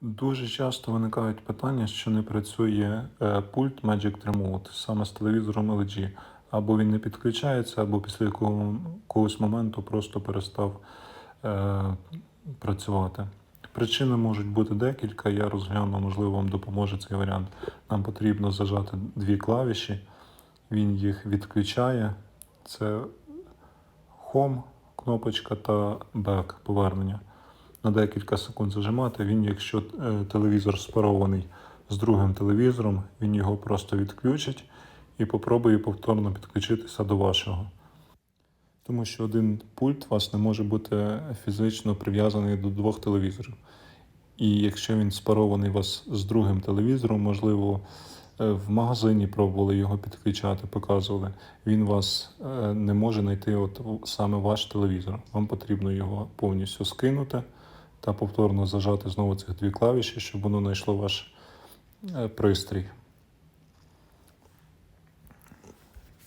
Дуже часто виникають питання, що не працює е, пульт Magic Remote саме з телевізором LG. Або він не підключається, або після якого- якогось моменту просто перестав е, працювати. Причин можуть бути декілька. Я розгляну, можливо, вам допоможе цей варіант. Нам потрібно зажати дві клавіші, він їх відключає. Це Home кнопочка та Back повернення. На декілька секунд зажимати. Він, якщо е, телевізор спарований з другим телевізором, він його просто відключить і попробує повторно підключитися до вашого. Тому що один пульт у вас не може бути фізично прив'язаний до двох телевізорів. І якщо він спарований у вас з другим телевізором, можливо, е, в магазині пробували його підключати, показували, він вас е, не може знайти от саме ваш телевізор. Вам потрібно його повністю скинути та повторно зажати знову цих дві клавіші, щоб воно знайшло ваш е, пристрій.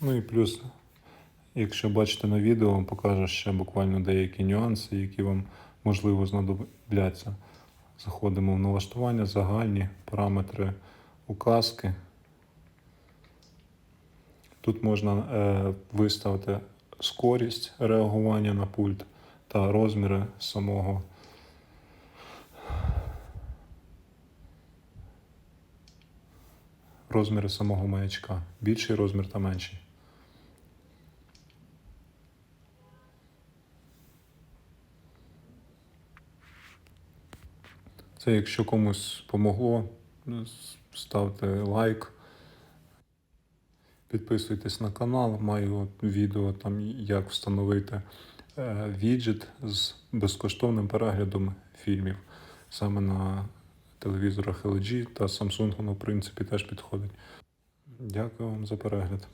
Ну і плюс, якщо бачите на відео, вам покажу ще буквально деякі нюанси, які вам можливо знадобляться. Заходимо в налаштування, загальні параметри указки. Тут можна е, виставити скорість реагування на пульт та розміри самого. Розміри самого маячка. Більший розмір та менший. Це якщо комусь помогло, ну, ставте лайк. Підписуйтесь на канал, маю відео там, як встановити е, віджит з безкоштовним переглядом фільмів. Саме на телевізорах LG та Samsung воно, в принципі, теж підходить. Дякую вам за перегляд.